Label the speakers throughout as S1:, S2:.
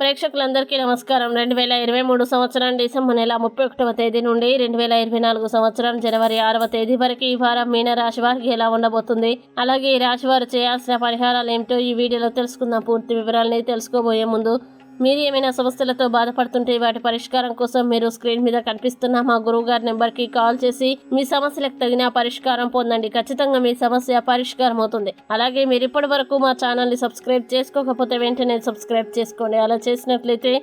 S1: ప్రేక్షకులందరికీ నమస్కారం. రెండు వేల ఇరవై మూడు సంవత్సరం డిసెంబర్ నెల ముప్పై ఒకటవ తేదీ నుండి రెండు వేల ఇరవై నాలుగు సంవత్సరం జనవరి ఆరవ తేదీ వరకు ఈ వారం మీనరాశి వారికి ఎలా ఉండబోతుంది? అలాగే ఈ రాశి వారు చేయాల్సిన పరిహారాలు ఏమిటో ఈ వీడియోలో తెలుసుకుందాం. పూర్తి వివరాలని తెలుసుకోబోయే ముందు మీరు ఏమైనా సమస్యలతో బాధపడుతుంటే వాటి పరిష్కారం కోసం మీరు స్క్రీన్ మీద కనిపిస్తున్న మా గురువు గారి నెంబర్కి కాల్ చేసి మీ సమస్యలకు తగిన పరిష్కారం పొందండి. ఖచ్చితంగా మీ సమస్య పరిష్కారం అవుతుంది అలాగే మీరు ఇప్పటి వరకు మా ఛానల్ని సబ్స్క్రైబ్ చేసుకోకపోతే వెంటనే సబ్స్క్రైబ్ చేసుకోండి. అలా చేసినట్లయితే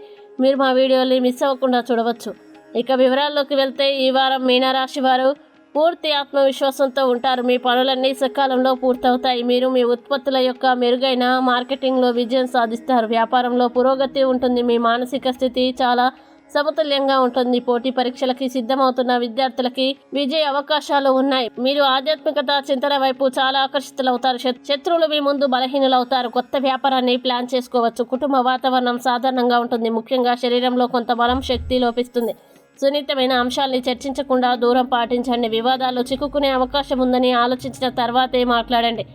S1: మీరు మా వీడియోని మిస్ అవ్వకుండా చూడవచ్చు. ఇక వివరాల్లోకి వెళ్తే ఈ వారం మీనరాశి వారు పూర్తి ఆత్మవిశ్వాసంతో ఉంటారు. మీ పనులన్నీ సకాలంలో పూర్తవుతాయి. మీరు మీ ఉత్పత్తుల యొక్క మెరుగైన మార్కెటింగ్లో విజయం సాధిస్తారు. వ్యాపారంలో పురోగతి ఉంటుంది. మీ మానసిక స్థితి చాలా సమతుల్యంగా ఉంటుంది. పోటీ పరీక్షలకి సిద్ధమవుతున్న విద్యార్థులకి విజయ అవకాశాలు ఉన్నాయి. మీరు ఆధ్యాత్మికత చింతన వైపు చాలా ఆకర్షితులవుతారు. శత్రువులు మీ ముందు బలహీనులవుతారు. కొత్త వ్యాపారాన్ని ప్లాన్ చేసుకోవచ్చు. కుటుంబ వాతావరణం సాధారణంగా ఉంటుంది. ముఖ్యంగా శరీరంలో కొంత బలం శక్తి లోపిస్తుంది. సున్నితమైన అంశాల్ని చర్చించకుండా దూరం పాటించండి. వివాదాలు చిక్కుకునే అవకాశం ఉందని ఆలోచించిన తర్వాతే మాట్లాడండి.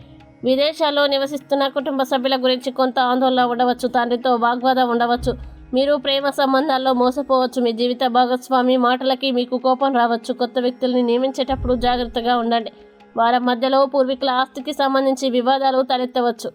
S1: విదేశాల్లో నివసిస్తున్న కుటుంబ సభ్యుల గురించి కొంత ఆందోళన ఉండవచ్చు. తండ్రితో వాగ్వాదం ఉండవచ్చు. మీరు ప్రేమ సంబంధాల్లో మోసపోవచ్చు. మీ జీవిత భాగస్వామి మాటలకి మీకు కోపం రావచ్చు. కొత్త వ్యక్తుల్ని నియమించేటప్పుడు జాగ్రత్తగా ఉండండి. వారి మధ్యలో పూర్వీకుల ఆస్తికి సంబంధించి వివాదాలు తలెత్తవచ్చు.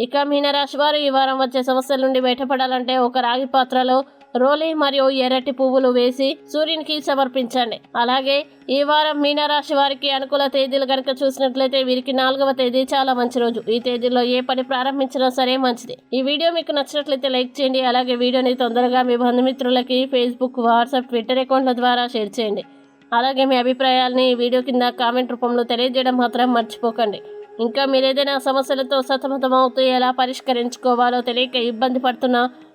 S1: ఇక మీనరాశి వారు ఈ వారం వచ్చే సమస్యల నుండి బయటపడాలంటే ఒక రాగి పాత్రలో రోలి మరియు ఎర్రటి పువ్వులు వేసి సూర్యునికి సమర్పించండి. అలాగే ఈ వారం మీనరాశి వారికి అనుకూల తేదీలు కనుక చూసినట్లయితే వీరికి నాలుగవ తేదీ చాలా మంచి రోజు. ఈ తేదీలో ఏ పని ప్రారంభించినా సరే మంచిది. ఈ వీడియో మీకు నచ్చినట్లయితే లైక్ చేయండి. అలాగే వీడియోని తొందరగా మీ బంధుమిత్రులకి ఫేస్బుక్ వాట్సాప్ ట్విట్టర్ అకౌంట్ల ద్వారా షేర్ చేయండి. అలాగే మీ అభిప్రాయాల్ని ఈ వీడియో కింద కామెంట్ రూపంలో తెలియజేయడం మాత్రం మర్చిపోకండి. ఇంకా మీరు ఏదైనా సమస్యలతో సతమతమవుతూ ఎలా పరిష్కరించుకోవాలో తెలియక ఇబ్బంది పడుతున్నా